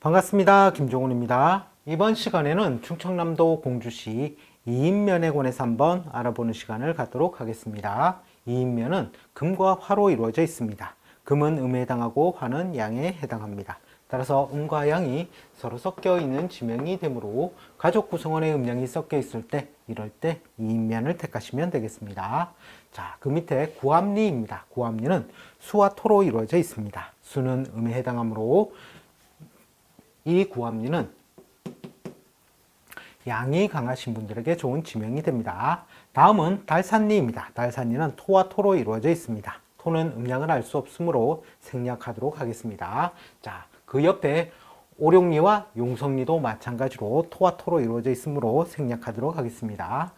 반갑습니다. 김종훈입니다. 이번 시간에는 충청남도 공주시 이인면에 관해서 한번 알아보는 시간을 갖도록 하겠습니다. 이인면은 금과 화로 이루어져 있습니다. 금은 음에 해당하고 화는 양에 해당합니다. 따라서 음과 양이 서로 섞여 있는 지명이 되므로 가족 구성원의 음양이 섞여 있을 때 이럴 때 이인면을 택하시면 되겠습니다. 자, 그 밑에 구합리입니다. 구합리는 수와 토로 이루어져 있습니다. 수는 음에 해당하므로 이 구합리는 양이 강하신 분들에게 좋은 지명이 됩니다. 다음은 달산리입니다. 달산리는 토와 토로 이루어져 있습니다. 토는 음양을 알 수 없으므로 생략하도록 하겠습니다. 자, 그 옆에 오룡리와 용성리도 마찬가지로 토와 토로 이루어져 있으므로 생략하도록 하겠습니다.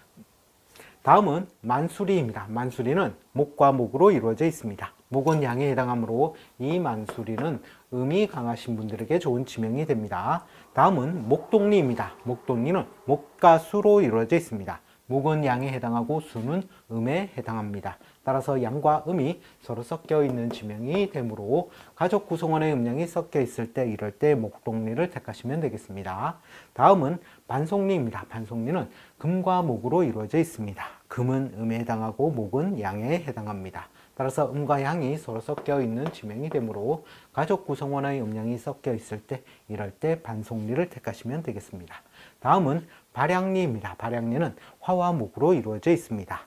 다음은 만수리입니다. 만수리는 목과 목으로 이루어져 있습니다. 목은 양에 해당하므로 이 만수리는 음이 강하신 분들에게 좋은 지명이 됩니다. 다음은 목동리입니다. 목동리는 목과 수로 이루어져 있습니다. 목은 양에 해당하고 수는 음에 해당합니다. 따라서 양과 음이 서로 섞여 있는 지명이 되므로 가족 구성원의 음양이 섞여 있을 때 이럴 때 목동리를 택하시면 되겠습니다. 다음은 반송리입니다. 반송리는 금과 목으로 이루어져 있습니다. 금은 음에 해당하고 목은 양에 해당합니다. 따라서 음과 양이 서로 섞여 있는 지명이 되므로 가족 구성원의 음양이 섞여 있을 때 이럴 때 반송리를 택하시면 되겠습니다. 다음은 발양리입니다. 발양리는 화와 목으로 이루어져 있습니다.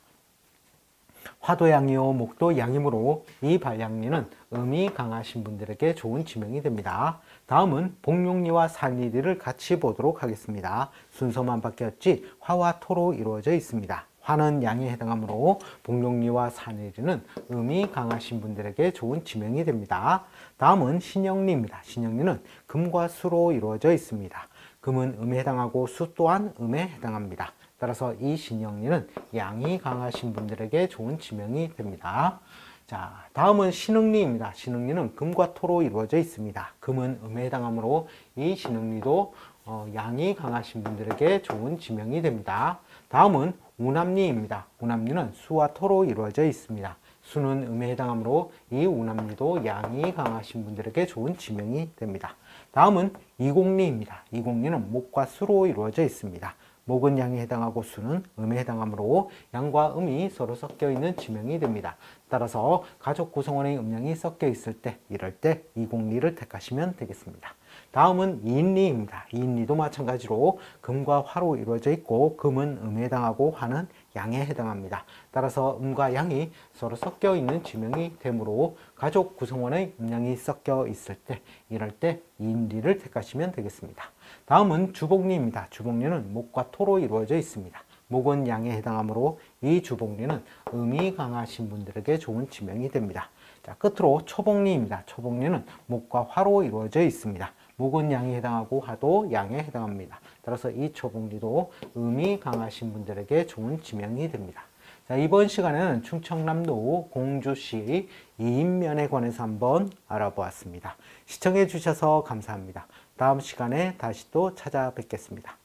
화도 양이요 목도 양이므로 이 발양리는 음이 강하신 분들에게 좋은 지명이 됩니다. 다음은 복룡리와 산리리를 같이 보도록 하겠습니다. 순서만 바뀌었지 화와 토로 이루어져 있습니다. 화는 양에 해당하므로 복룡리와 산리리는 음이 강하신 분들에게 좋은 지명이 됩니다. 다음은 신영리입니다. 신영리는 금과 수로 이루어져 있습니다. 금은 음에 해당하고 수 또한 음에 해당합니다. 따라서 이 신영리는 양이 강하신 분들에게 좋은 지명이 됩니다. 자, 다음은 신흥리입니다. 신흥리는 금과 토로 이루어져 있습니다. 금은 음에 해당하므로 이 신흥리도 어, 양이 강하신 분들에게 좋은 지명이 됩니다. 다음은 우남리입니다. 우남리는 수와 토로 이루어져 있습니다. 수는 음에 해당하므로 이 우남리도 양이 강하신 분들에게 좋은 지명이 됩니다. 다음은 이공리입니다. 이공리는 목과 수로 이루어져 있습니다. 목은 양에 해당하고 수는 음에 해당하므로 양과 음이 서로 섞여 있는 지명이 됩니다. 따라서 가족 구성원의 음양이 섞여 있을 때 이럴 때 이공리를 택하시면 되겠습니다. 다음은 이인리입니다. 이인리도 마찬가지로 금과 화로 이루어져 있고 금은 음에 해당하고 화는 양에 해당합니다. 따라서 음과 양이 서로 섞여 있는 지명이 되므로 가족 구성원의 음양이 섞여 있을 때 이럴 때 이인리를 택하시면 되겠습니다. 다음은 주복리입니다. 주복리는 목과 토로 이루어져 있습니다. 목은 양에 해당하므로 이 주복리는 음이 강하신 분들에게 좋은 지명이 됩니다. 자, 끝으로 초복리입니다. 초복리는 목과 화로 이루어져 있습니다. 목은 양에 해당하고 화도 양에 해당합니다. 따라서 이 초복리도 음이 강하신 분들에게 좋은 지명이 됩니다. 자, 이번 시간에는 충청남도 공주시 이인면에 관해서 한번 알아보았습니다. 시청해 주셔서 감사합니다. 다음 시간에 다시 또 찾아뵙겠습니다.